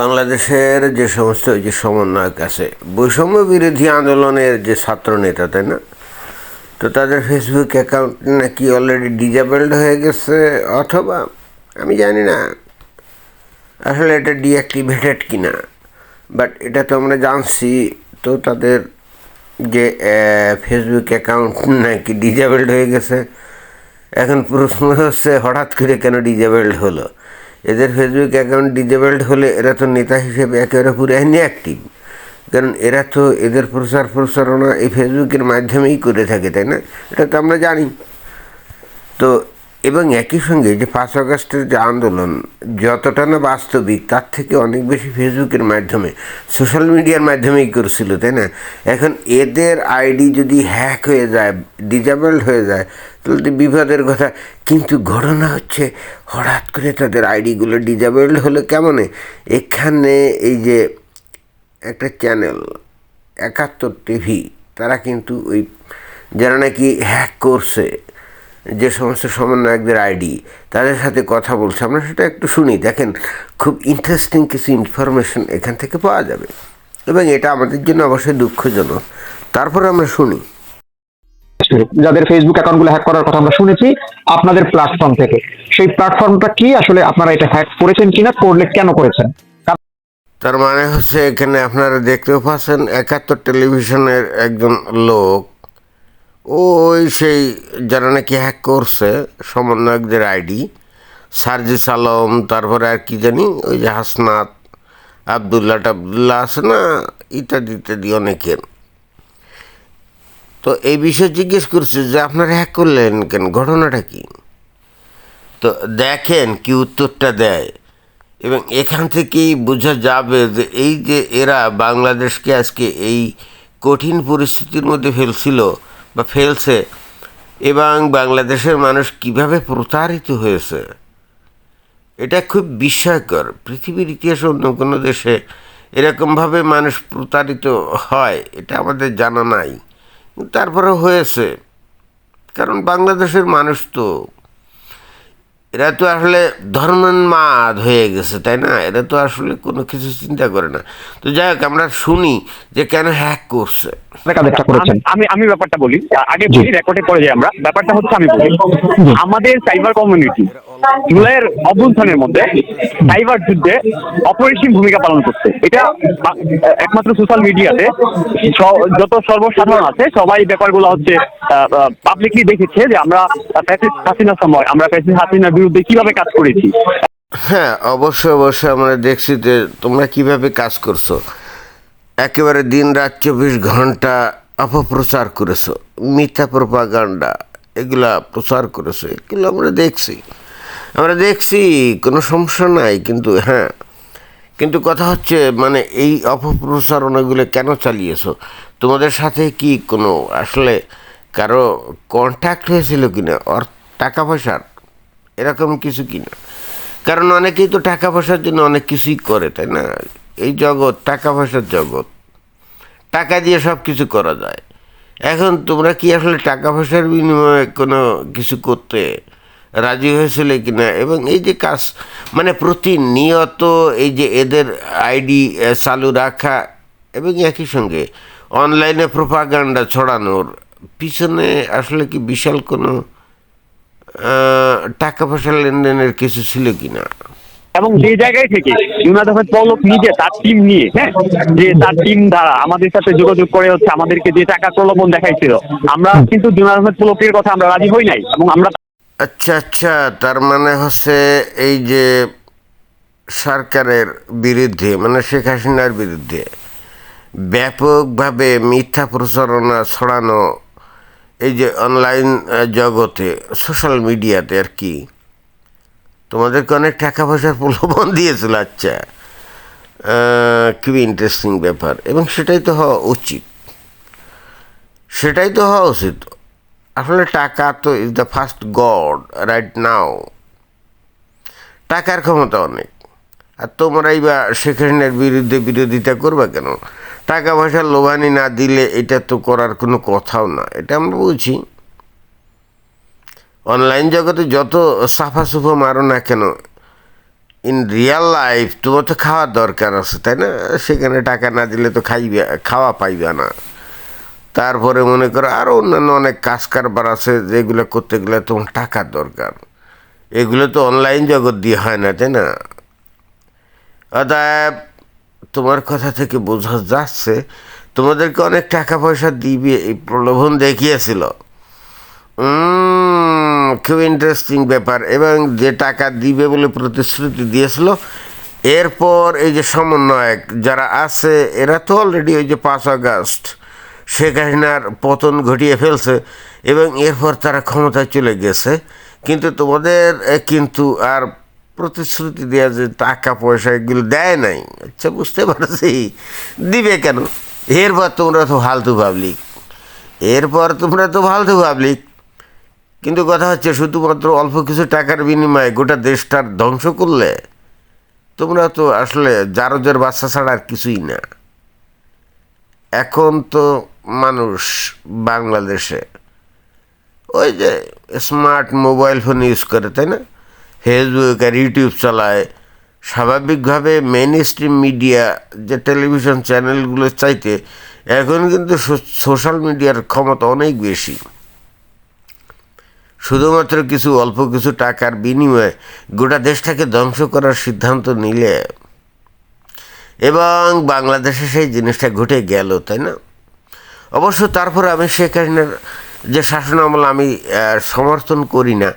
বাংলাদেশের যে সমস্ত যে সমন্বয়ক আছে, বৈষম্য বিরোধী আন্দোলনের যে ছাত্র নেতা, তাই না? তো তাদের ফেসবুক অ্যাকাউন্ট নাকি অলরেডি ডিজেবলড হয়ে গেছে, অথবা আমি জানি না, আসলে এটা ডিঅ্যাক্টিভেটেড কি না বাট এটা তো আমরা জানছি, তো তাদের যে ফেসবুক অ্যাকাউন্ট নাকি ডিজেবলড হয়ে গেছে, এখন প্রশ্ন হচ্ছে হঠাৎ করে কেন ডিজেবলড হলো? এদের ফেসবুক অ্যাকাউন্ট ডিজেবলড হলে এরা তো নেতা হিসেবে একেবারে পুরো অ্যাক্টিভ কারণ এরা তো এদের প্রচার প্রসারণা এই ফেসবুকের মাধ্যমেই করে থাকে, তাই না? এটা তো আমরা জানি। তো এবং একই সঙ্গে যে পাঁচ আগস্টের যে আন্দোলন যতটা না বাস্তবিক, তার থেকে অনেক বেশি ফেসবুকের মাধ্যমে, সোশ্যাল মিডিয়ার মাধ্যমেই করছিল, তাই না? এখন এদের আইডি যদি হ্যাক হয়ে যায় ডিজেবলড হয়ে যায়, তাহলে তো বিপদের কথা। কিন্তু ঘটনা হচ্ছে, হঠাৎ করে তাদের আইডিগুলো ডিজেবলড হলো কেমনে? এখানে এই যে একটা চ্যানেল, একাত্তর টিভি, তারা কিন্তু ওই, যারা নাকি হ্যাক করছে যে সমস্ত সমন্বয়কদের আইডি তাদের সাথে কথা বলছে। আমরা সেটা একটু শুনি। দেখেন খুব ইন্টারেস্টিং কিছু ইনফরমেশন এখান থেকে পাওয়া যাবে। এবং এটা আমাদের জন্য অবশ্যই দুঃখজনক। তারপরে আমরা শুনি। যাদের ফেসবুক অ্যাকাউন্টগুলো হ্যাক করার কথা আমরা শুনেছি আপনাদের প্ল্যাটফর্ম থেকে। সেই প্ল্যাটফর্মটা কি? আসলে আপনারা এটা হ্যাক করেছেন কিনা? করলে কেন করেছেন? তার মানে হচ্ছে এখানে আপনারা দেখতেও পাচ্ছেন একাত্তর টেলিভিশনের একজন লোক ওই সেই যারা নাকি হ্যাক করছে, সমন্বয়কদের আইডি সার্জিস আলম, তারপরে আর কি জানি, ওই যে হাসনাত, আবদুল্লাহ টাবদুল্লাহ আছে না, ইত্যাদি ইত্যাদি অনেকের। তো এই বিষয়ে জিজ্ঞেস করছে যে, আপনারা হ্যাক করলেন কেন? ঘটনাটা কি? তো দেখেন কি উত্তরটা দেয়। এবং এখান থেকেই বোঝা যাবে যে, এই যে এরা বাংলাদেশকে আজকে এই কঠিন পরিস্থিতির মধ্যে ফেলছিল বা ফেলছে, এবং বাংলাদেশের মানুষ কীভাবে প্রতারিত হয়েছে, এটা খুব বিস্ময়কর। পৃথিবীর ইতিহাস অন্য কোনো দেশে এরকমভাবে মানুষ প্রতারিত হয়, এটা আমাদের জানা নাই। তারপরে হয়েছে। কারণ বাংলাদেশের মানুষ তো এরা তো আসলে ধর্মোন্মাদ হয়ে গেছে তাই না? এরা তো আসলে কোনো কিছু চিন্তা করে না। তো যাই হোক আমরা শুনি যে কেন হ্যাক করছে। আমি- আমি আমি ব্যাপারটা বলি। আগে বলি রেকর্ডে পরে যাই আমরা। ব্যাপারটা হচ্ছে আমি বলি। আমাদের সাইবার কমিউনিটি জুলাইয়ের অভ্যুত্থানের মধ্যে সাইবার যুদ্ধে অপরিসীম ভূমিকা পালন করছে। এটা একমাত্র সোশ্যাল মিডিয়াতে যত সর্বসাধারণ আছে, সবাই ব্যাপারগুলো হচ্ছে পাবলিকলি দেখেছে যে আমরা প্যাসিস হাসিনার সময়, আমরা প্যাসিস হাসিনার বিরুদ্ধে কীভাবে কাজ করেছি। হ্যাঁ অবশ্যই অবশ্যই আমরা দেখছি যে তোমরা কীভাবে কাজ করছ। একেবারে দিন রাত চব্বিশ ঘণ্টা অপপ্রচার করেছ। মিথ্যা প্রপাগান্ডা এগুলা প্রচার করেছ, এগুলো আমরা দেখছি। আমরা দেখছি, কোনো সমস্যা নাই, কিন্তু হ্যাঁ। কিন্তু কথা হচ্ছে মানে এই অপপ্রচারণাগুলো কেন চালিয়েছো? তোমাদের সাথে কি কোনো আসলে কারও কন্ট্যাক্ট হয়েছিল কিনা? অর টাকা পয়সার? এরকম কিছু কিনা? কারণ অনেকেই তো টাকা পয়সার জন্য অনেক কিছুই করে, তাই না? এই জগৎ, টাকা পয়সার জগৎ। টাকা দিয়ে সব কিছু করা যায়। এখন তোমরা কি আসলে টাকা পয়সার বিনিময়ে কোনো কিছু করতে রাজি হয়েছিলে কিনা? এবং এই যে কাজ মানে প্রতিনিয়ত এই যে এদের আইডি চালু রাখা এবং একই সঙ্গে অনলাইনে প্রোপাগান্ডা ছড়ানোর পিছনে আসলে কি বিশাল কোনো টাকা পয়সা লেনদেনের কিছু ছিল কিনা? এবং যে জায়গায় থেকে ইউনাইট আহমেদ পলক নিজে তার টিম নিয়ে হ্যাঁ যে তার টিম দ্বারা আমাদের সাথে যোগাযোগ করে হচ্ছে আমাদেরকে যে টাকা প্রলোভন দেখাইছিল, আমরা কিন্তু জুনাদ আহমেদ পলকের কথা আমরা রাজি হই নাই এবং আমরা আচ্ছা আচ্ছা তার মানে হচ্ছে এই যে সরকারের বিরুদ্ধে মানে শেখ হাসিনার বিরুদ্ধে ব্যাপকভাবে মিথ্যা প্রচারণা ছড়ানো এই যে অনলাইন জগতে সোশ্যাল মিডিয়াতে আর কি, তোমাদেরকে অনেক টাকা পয়সার প্রলোভন দিয়েছিল আচ্ছা। খুবই ইন্টারেস্টিং ব্যাপার, এবং সেটাই তো হওয়া উচিত। সেটাই তো হওয়া উচিত। আসলে টাকা তো is the first god right now টাকার ক্ষমতা অনেক। আর তোমরাই বা শেখ হাসিনার বিরুদ্ধে বিরোধিতা করবে কেন? টাকা পয়সা লোভানি না দিলে এটা তো করার কোনো কথাও না, এটা আমরা বুঝি। অনলাইন জগতে যত সাফা সুফা মারো না কেন ইন রিয়াল লাইফ তোমার তো খাওয়ার দরকার আছে, তাই না? সেখানে টাকা না দিলে তো খাইবে, খাওয়া পাইবে না। তারপরে মনে করো আরও অন্যান্য অনেক কাজ কারবার আছে, যেগুলো করতে গেলে তোমার টাকার দরকার। এগুলো তো অনলাইন জগৎ দিয়ে হয় না, তাই না? অতএব তোমার কথা থেকে বোঝা যাচ্ছে, তোমাদেরকে অনেক টাকা পয়সা দিবে, এই প্রলোভন দেখিয়েছিল। খুব ইন্টারেস্টিং ব্যাপার। এবং যে টাকা দিবে বলে প্রতিশ্রুতি দিয়েছিল, এরপর এই যে সমন্বয়ক যারা আছে, এরা তো অলরেডি ওই যে পাঁচ আগস্ট শেখ হাসিনার পতন ঘটিয়ে ফেলছে এবং এরপর তারা ক্ষমতায় চলে গেছে। কিন্তু তোমাদের কিন্তু আর প্রতিশ্রুতি দেওয়া যে টাকা পয়সা এগুলো দেয় নাই আচ্ছা বুঝতে পারছি। দিবে কেন? এরপর তোমরা তো ফালতু পাবলিক এরপর তোমরা তো ফালতু পাবলিক কিন্তু কথা হচ্ছে, শুধুমাত্র অল্প কিছু টাকার বিনিময়ে গোটা দেশটার ধ্বংস করলে তোমরা তো আসলে জারজের বাচ্চা ছাড়া আর কিছুই না। এখন তো মানুষ বাংলাদেশে। ওই যে স্মার্ট মোবাইল ফোন ইউজ করে, তাই না? ফেসবুক আর ইউটিউব চালায়। স্বাভাবিকভাবে মেন স্ট্রিম মিডিয়া যে টেলিভিশন চ্যানেলগুলো চাইতে এখন কিন্তু সোশ্যাল মিডিয়ার ক্ষমতা অনেক বেশি। শুধুমাত্র কিছু, অল্প কিছু টাকার বিনিময়ে গোটা দেশটাকে ধ্বংস করার সিদ্ধান্ত নিলে। এবং বাংলাদেশে সেই জিনিসটা ঘটে গেল, তাই না? অবশ্য তারপর আমি শেখ হাসিনার যে শাসন আমল আমি সমর্থন করি না।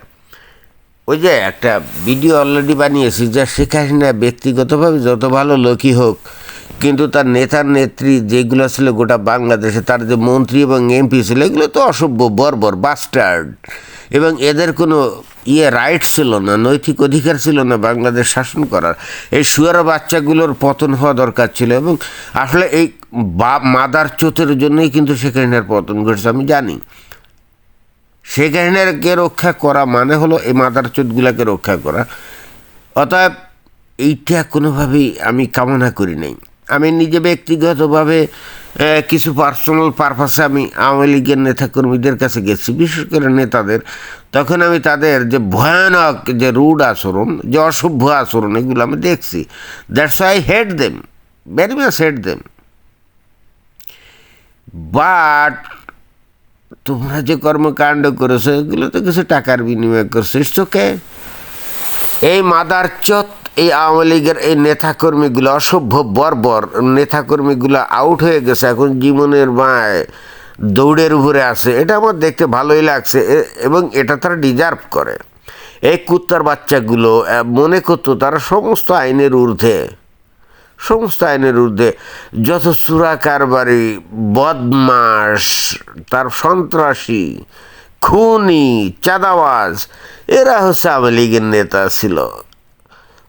ওই যে একটা ভিডিও অলরেডি বানিয়েছি যে শেখ হাসিনা ব্যক্তিগতভাবে যত ভালো লোকই হোক, কিন্তু তার নেতার নেত্রী যেগুলো ছিল গোটা বাংলাদেশে, তার যে মন্ত্রী এবং এমপি ছিল, এগুলো তো অসভ্য, বর্বর বাস্টার্ড এবং এদের কোনো ইয়ে রাইট ছিল না, নৈতিক অধিকার ছিল না বাংলাদেশ শাসন করার। এই শুয়ার বাচ্চাগুলোর পতন হওয়া দরকার ছিল এবং আসলে এই বা, মাদার চোতের জন্যই কিন্তু শেখ হাসিনার পতন ঘটেছে, আমি জানি। শেখ হাসিনাকে রক্ষা করা মানে হলো এই মাদার চোদগুলাকে রক্ষা করা। অতএব এইটা কোনোভাবেই আমি কামনা করি নাই। আমি নিজে ব্যক্তিগতভাবে কিছু পার্সোনাল পারপাসে আমি আওয়ামী লীগের নেতাকর্মীদের কাছে গেছি, বিশেষ করে নেতাদের। তখন আমি তাদের যে ভয়ানক যে রুড আচরণ, যে অসভ্য আচরণ, এগুলো আমি দেখছি। That's I hate them very much hate them but তোমরা যে কর্মকাণ্ড করেছ, এগুলো তো কিছু টাকার বিনিময় করছ ইটস এই মাদার চত এই আওয়ামী লীগের এই নেতাকর্মীগুলো, অসভ্য বর্বর নেতাকর্মীগুলো আউট হয়ে গেছে, এখন জীবনের মায় দৌড়ের উপরে আছে। এটা আমার দেখতে ভালোই লাগছে এবং এটা তারা ডিজার্ভ করে। এই কুত্তার বাচ্চাগুলো মনে করতো তারা সমস্ত আইনের ঊর্ধ্বে, সমস্ত আইনের ঊর্ধ্বে, যত চুরা কারবারি বদমাস তার সন্ত্রাসী, খুনি, চাঁদাবাজ, এরা হচ্ছে আওয়ামী লীগের নেতা ছিল।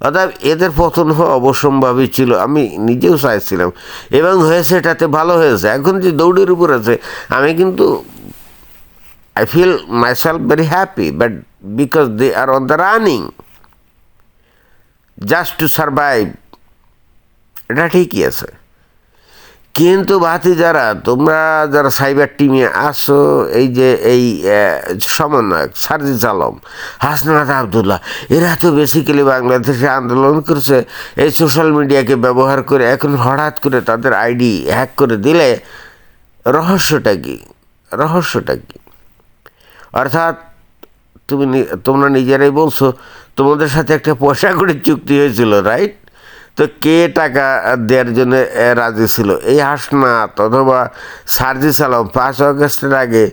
অর্থাৎ এদের পতন হওয়া অবসম্ভাবী ছিল। আমি নিজেও চাইছিলাম। এবং হয়েছে, এটাতে ভালো হয়েছে। এখন যে দৌড়ের উপর আছে, আমি কিন্তু I feel myself very happy but because they are on the running just to survive এটা ঠিকই আছে। কিন্তু ভাতি যারা, তোমরা যারা সাইবার টিমে আসো এই যে এই সমন্বয়ক সার্জিস আলম, হাসনাত আবদুল্লাহ, এরা তো বেসিক্যালি বাংলাদেশে আন্দোলন করছে। এই সোশ্যাল মিডিয়াকে ব্যবহার করে এখন হঠাৎ করে তাদের আইডি হ্যাক করে দিলে রহস্যটা কি? রহস্যটা কি? অর্থাৎ তুমি তোমরা নিজেরাই বলছো, তোমাদের সাথে একটা পয়সা করে চুক্তি হয়েছিল রাইট তো কে টাকা দেওয়ার জন্য রাজি ছিল? এই হাসনাত অথবা সার্জিস আলম, পাঁচ অগস্টের আগে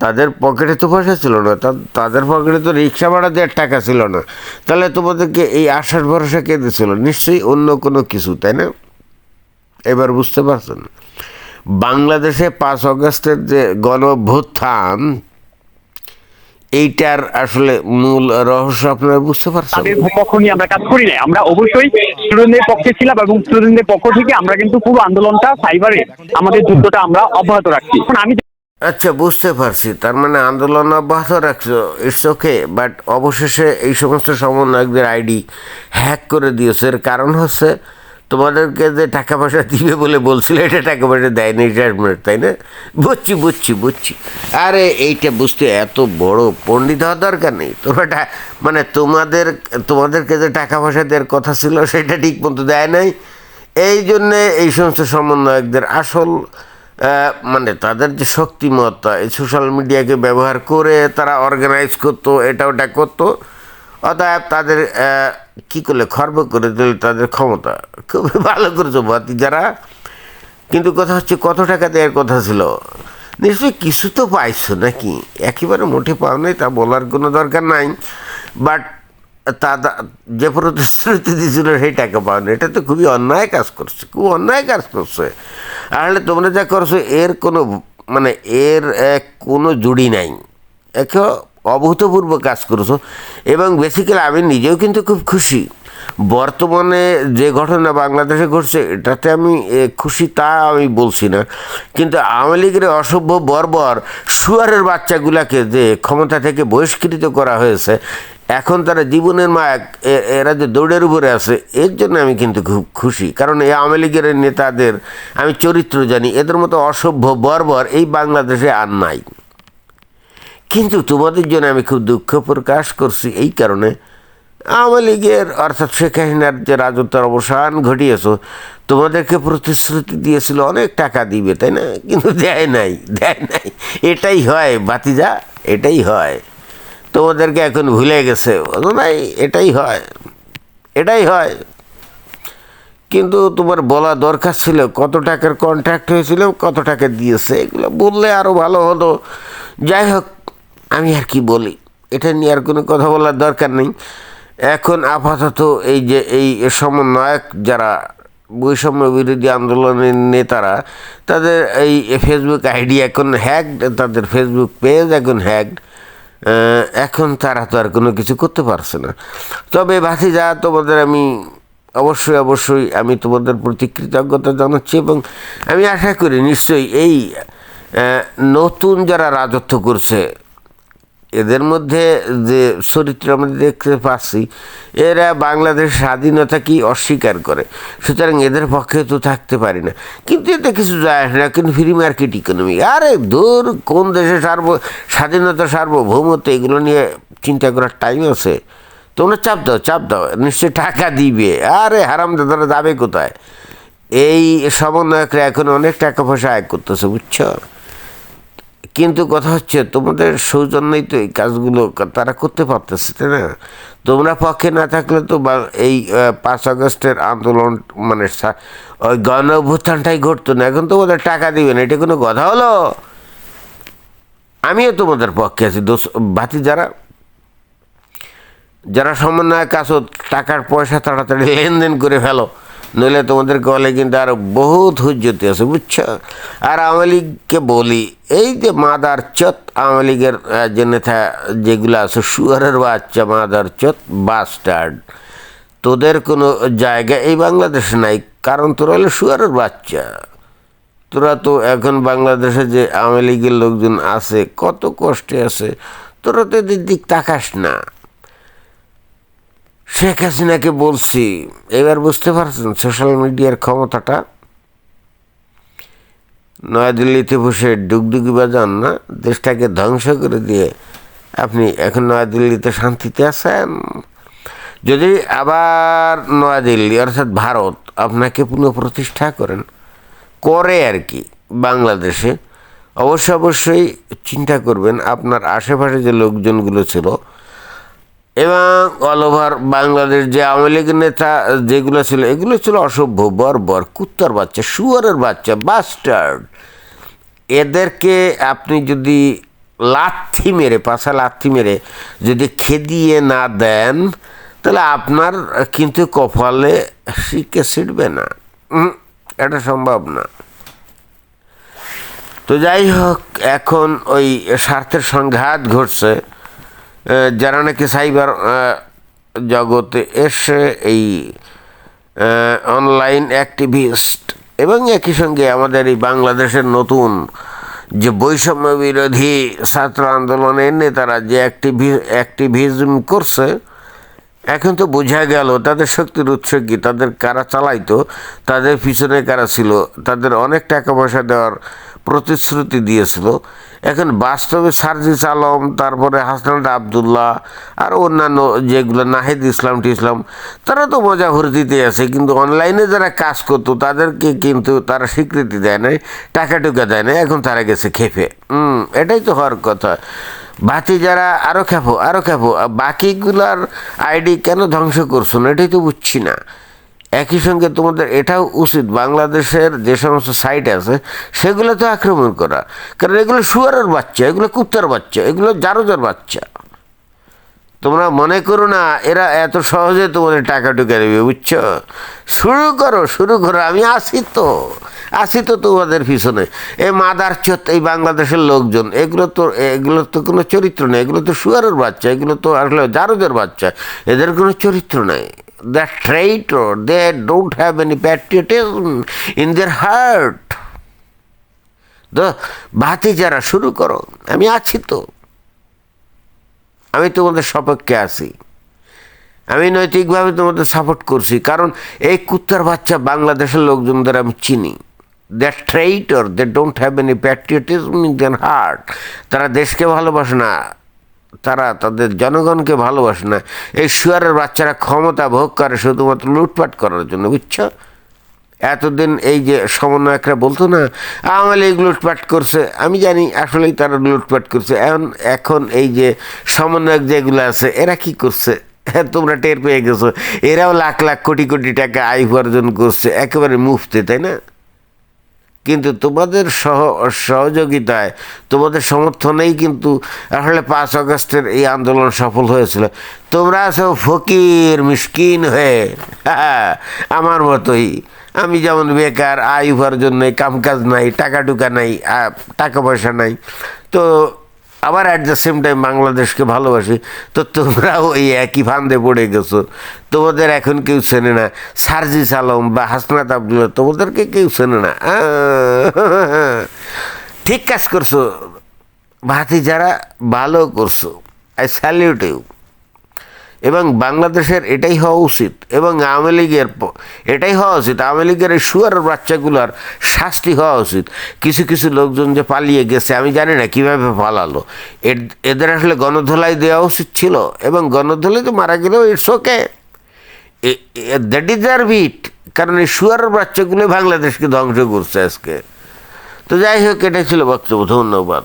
তাদের পকেটে তো পয়সা ছিল না তাদের পকেটে তো রিক্সা ভাড়া দেওয়ার টাকা ছিল না। তাহলে তোমাদেরকে এই আশার ভরসা কে দিয়েছিল? নিশ্চয়ই অন্য কোনো কিছু, তাই না? এবার বুঝতে পারছেন। বাংলাদেশে পাঁচ অগস্টের যে গণ অভ্যুত্থান এইটার আসলে মূল রহস্য আপনারা বুঝতে পারছেন? তাদের পক্ষ নিয়ে আমরা কাজ করি নাই। আমরা অবশ্যই স্টুডেন্টদের পক্ষে ছিলাম এবং স্টুডেন্টদের পক্ষ থেকে আমরা কিন্তু পুরো আন্দোলনটা সাইবারে আমাদের যুদ্ধটা আমরা অব্যাহত রাখছি। এখন আমি আচ্ছা বুঝতে পারছি। তার মানে আন্দোলন অব্যাহত রাখছো ইটস ওকে বাট অবশেষে এই সমস্ত সমন্বয়কদের আইডি হ্যাক করে দিয়েছে। এর কারণ হচ্ছে তোমাদেরকে যে টাকা পয়সা দিবে বলে বলছিল, এটা টাকা পয়সা দেয়নি রিটায়ারমেন্ট তাই না? বুঝছি বুঝছি বুঝছি। আরে, এইটা বুঝতে এত বড় পণ্ডিত হওয়ার দরকার নেই। তোমরা মানে তোমাদের, তোমাদেরকে যে টাকা পয়সা দেওয়ার কথা ছিল, সেটা ঠিক মতো দেয় নাই। এই জন্যে এই সমস্ত সমন্বয়কদের আসল মানে তাদের যে শক্তিমত্তা, এই সোশ্যাল মিডিয়াকে ব্যবহার করে তারা অর্গানাইজ করতো, এটা ওটা করতো। অতএব তাদের কি করলে খর্ব করে দিল তাদের ক্ষমতা? খুবই ভালো করেছ বাতি যারা। কিন্তু কথা হচ্ছে, কত টাকা দেওয়ার কথা ছিল? নিশ্চয়ই কিছু তো পাইছো নাকি? একেবারে মোটে পাও নাই, তা বলার কোনো দরকার নাই। বাট তা যে প্রতিশ্রুতি দিয়েছিল, সেই টাকা পাও না এটা তো খুবই অন্যায় কাজ করছে, খুব অন্যায় কাজ করছে। আসলে তোমরা যা করছ, এর কোনো মানে এর কোনো জুড়ি নাই। একে অভূতপূর্ব কাজ করেছ। এবং বেসিক্যালি আমি নিজেও কিন্তু খুব খুশি। বর্তমানে যে ঘটনা বাংলাদেশে ঘটছে, এটাতে আমি খুশি তা আমি বলছি না। কিন্তু আওয়ামী লীগের অসভ্য বর্বর সুয়ারের বাচ্চাগুলাকে যে ক্ষমতা থেকে বহিষ্কৃত করা হয়েছে, এখন তারা জীবনের মা এরা যে দৌড়ের উপরে আছে, এর জন্য আমি কিন্তু খুব খুশি। কারণ এই আওয়ামী লীগের নেতাদের, আমি চরিত্র জানি, এদের মতো অসভ্য বর্বর এই বাংলাদেশে আর নাই। কিন্তু তোমাদের জন্য আমি খুব দুঃখ প্রকাশ করছি এই কারণে। আওয়ামী লীগের, অর্থাৎ শেখ হাসিনার যে রাজত্বের অবসান ঘটিয়েছ, তোমাদেরকে প্রতিশ্রুতি দিয়েছিল অনেক টাকা দিবে, তাই না? কিন্তু দেয় নাই দেয় নাই। এটাই হয় বাতিজা এটাই হয়। তোমাদেরকে এখন ভুলে গেছে, বলো নাই, এটাই হয় এটাই হয়। কিন্তু তোমার বলা দরকার ছিল, কত টাকার কন্ট্রাক্ট হয়েছিল, কত টাকা দিয়েছে, এগুলো বললে আরও ভালো হতো। যাই হোক আমি আর কি বলি? এটা নিয়ে আর কোনো কথা বলার দরকার নেই। এখন আপাতত এই যে, এই সমন্বয়ক যারা বৈষম্য বিরোধী আন্দোলনের নেতারা, তাদের এই ফেসবুক আইডি এখন হ্যাকড তাদের ফেসবুক পেজ এখন হ্যাকড এখন তারা তো আর কোনো কিছু করতে পারছে না। তবে বাকি যা তোমাদের আমি অবশ্যই অবশ্যই আমি তোমাদের প্রতি কৃতজ্ঞতা জানাচ্ছি এবং আমি আশা করি নিশ্চয়ই এই নতুন যারা রাজত্ব করছে এদের মধ্যে যে চরিত্র আমরা দেখতে পাচ্ছি, এরা বাংলাদেশ স্বাধীনতাকেই অস্বীকার করে? সুতরাং এদের পক্ষে তো থাকতে পারি না। কিন্তু এতে কিছু যায় আসে না, কিন্তু ফ্রি মার্কেট ইকোনমি আরে দূর, কোন দেশে সার্ব, স্বাধীনতা সার্বভৌমত্ব, এগুলো নিয়ে চিন্তা করার টাইম আছে। তোমরা চাপ দাও চাপ দাও, নিশ্চয়ই টাকা দিবে। আরে হারাম দাদারা যাবে কোথায়? এই সমন্বয়করা এখন অনেক টাকা পয়সা আয় করতেছে, বুঝছ? কিন্তু কথা হচ্ছে, তোমাদের সৌজন্যই তো এই কাজগুলো তারা করতে পারতেছে, তাই না? তোমরা পক্ষে না থাকলে তো এই পাঁচ আগস্টের আন্দোলন মানে ওই গণ অভ্যুত্থানটাই ঘটতো না। এখন তোমাদের টাকা দিবেন, এটা কোনো কথা হলো? আমিও তোমাদের পক্ষে আছি, দোষ, বাতি যারা যারা সমন্বয়ক আছো, টাকার পয়সা তাড়াতাড়ি লেনদেন করে ফেলো। নইলে তোমাদের কলে কিন্তু আরও বহুত হুজ্জতি আছে, বুঝছ? আর আওয়ামী লীগকে বলি, এই যে মাদার চত, আওয়ামী লীগের যে নেতা যেগুলো আছে সুয়ারের বাচ্চা, মাদার চত বাস্টার্ড তোদের কোনো জায়গা এই বাংলাদেশে নাই, কারণ তোরা হলো সুয়ারের বাচ্চা। তোরা তো এখন বাংলাদেশে যে আওয়ামী লীগের লোকজন আছে, কত কষ্টে আছে, তোরা তো এদের দিক তাকাস না। শেখ হাসিনাকে বলছি, এবার বুঝতে পারছেন সোশ্যাল মিডিয়ার ক্ষমতাটা? নয়াদিল্লিতে বসে ডুগডুগি বাজান না? দেশটাকে ধ্বংস করে দিয়ে আপনি এখন নয়াদিল্লিতে শান্তিতে আছেন? যদি আবার নয়াদিল্লি, অর্থাৎ ভারত, আপনাকে পুনঃপ্রতিষ্ঠা করেন, করে আর কি বাংলাদেশে, অবশ্য অবশ্যই চিন্তা করবেন, আপনার আশেপাশে যে লোকজনগুলো ছিল এবং অল ওভার বাংলাদেশ যে আওয়ামী লীগের নেতা, যেগুলো ছিল, এগুলো ছিল অসভ্য, বর্বর, কুত্তার বাচ্চা, শুয়ারের বাচ্চা বাস্টার্ড এদেরকে আপনি যদি লাথি মেরে পাশা লাথি মেরে যদি খেদিয়ে না দেন, তাহলে আপনার কিন্তু কপালে শিখে ছিটবে না এটা সম্ভব না। তো যাই হোক, এখন ওই স্বার্থের সংঘাত ঘটছে। যারা নাকি সাইবার জগতে এসে এই অনলাইন অ্যাক্টিভিস্ট এবং একই সঙ্গে আমাদের এই বাংলাদেশের নতুন যে বৈষম্য বিরোধী ছাত্র আন্দোলনের নেতারা যে অ্যাক্টিভি অ্যাক্টিভিজম করছে, এখন তো বোঝা গেল তাদের শক্তির উৎস কি, তাদের কারা চালাইতো, তাদের পিছনে কারা ছিল, তাদের অনেক টাকা পয়সা দেওয়ার প্রতিশ্রুতি দিয়েছিল। এখন বাস্তবে সার্জিস আলম, তারপরে হাসনাত আবদুল্লাহ আর অন্যান্য যেগুলো নাহিদ ইসলাম টিসলাম, তারা তো মজা ভর্তিতে আছে, কিন্তু অনলাইনে যারা কাজ করতো, তাদেরকে কিন্তু তারা স্বীকৃতি দেয় নাই, টাকা টুকা দেয় না এখন তারা গেছে খেপে। হুম, এটাই তো হওয়ার কথা। বাতি যারা আরও খেপো আরও খেপো, বাকিগুলার আইডি কেন ধ্বংস করছ না, এটাই তো বুঝছি না। একই সঙ্গে তোমাদের এটাও উচিত বাংলাদেশের যে সমস্ত সাইট আছে সেগুলো তো আক্রমণ করা। কারণ এগুলো শুয়ারের বাচ্চা, এগুলো কুত্তার বাচ্চা, এগুলো জারোজার বাচ্চা। তোমরা মনে করো না, এরা এত সহজে তোমাদের টাকা টুকা দেবে, বুঝছ? শুরু করো শুরু করো, আমি আসি তো আসি তো তোমাদের পিছনে। এই মাদার চোত এই বাংলাদেশের লোকজন, এগুলো তো এগুলো তো কোনো চরিত্র নেই, এগুলো তো শুয়ারের বাচ্চা, এগুলো তো আসলে জারুদের বাচ্চা, এদের কোনো চরিত্র নেই। The traitor they don't have any patriotism in their heart তো ভাতি যারা শুরু করো। আমি আছি তো। আমি তোমাদের সপক্ষে আছি। আমি নৈতিকভাবে তোমাদের সাপোর্ট করছি। কারণ এই কুত্তার বাচ্চা বাংলাদেশের লোকজনদের আমি চিনি। The traitor they don't have any patriotism in then heart তারা দেশকে ভালোবাসে না। তারা তাদের জনগণকে ভালোবাসে না। এই শুয়ারের বাচ্চারা ক্ষমতা ভোগ করে শুধুমাত্র লুটপাট করার জন্য, বুঝছ? এতদিন এই যে সমন্বয়করা বলতো না, আওয়ামী লীগ লুটপাট করছে, আমি জানি আসলেই তারা লুটপাট করছে। এখন এখন এই যে সমন্বয়ক যেগুলো আছে, এরা কি করছে? হ্যাঁ তোমরা টের পেয়ে গেছো। এরাও লাখ লাখ কোটি কোটি টাকা আয় উপার্জন করছে, একেবারে মুফতে, তাই না? কিন্তু তোমাদের সহ, সহযোগিতায়, তোমাদের সমর্থনেই কিন্তু আসলে পাঁচ আগস্টের এই আন্দোলন সফল হয়েছিল। তোমরা আছো ফকির, মিসকিন হয়ে, আমার মতোই। আমি যেমন বেকার, আয় উপার্জন নেই, কামকাজ নাই, টাকা টুকা নাই টাকা পয়সা নাই। তো আবার অ্যাট দ্য সেম টাইম বাংলাদেশকে ভালোবাসি। তো তোমরা ওই একই ফান্দে পড়ে গেছো। তোমাদের এখন কেউ চেনে না সার্জিস আলম বা হাসনাত আবদুল্লাহ, তোমাদেরকে কেউ চেনে না। ঠিক কাজ করছ। ভাতি যারা ভালো করছ, আই স্যালিউট ইউ এবং বাংলাদেশের এটাই হওয়া উচিত এবং আওয়ামী লীগের এটাই হওয়া উচিত। আওয়ামী লীগের এই শুয়ার বাচ্চাগুলোর শাস্তি হওয়া উচিত। কিছু কিছু লোকজন যে পালিয়ে গেছে, আমি জানি না কীভাবে পালালো। এদের আসলে গণধোলাই দেওয়া উচিত ছিল এবং গণধোলাই তো মারা গেলেও it's okay that is R bit কারণ এই শুয়ারের বাচ্চাগুলো বাংলাদেশকে ধ্বংস করছে আজকে। তো যাই হোক, এটাই ছিল বক্তব্য। ধন্যবাদ।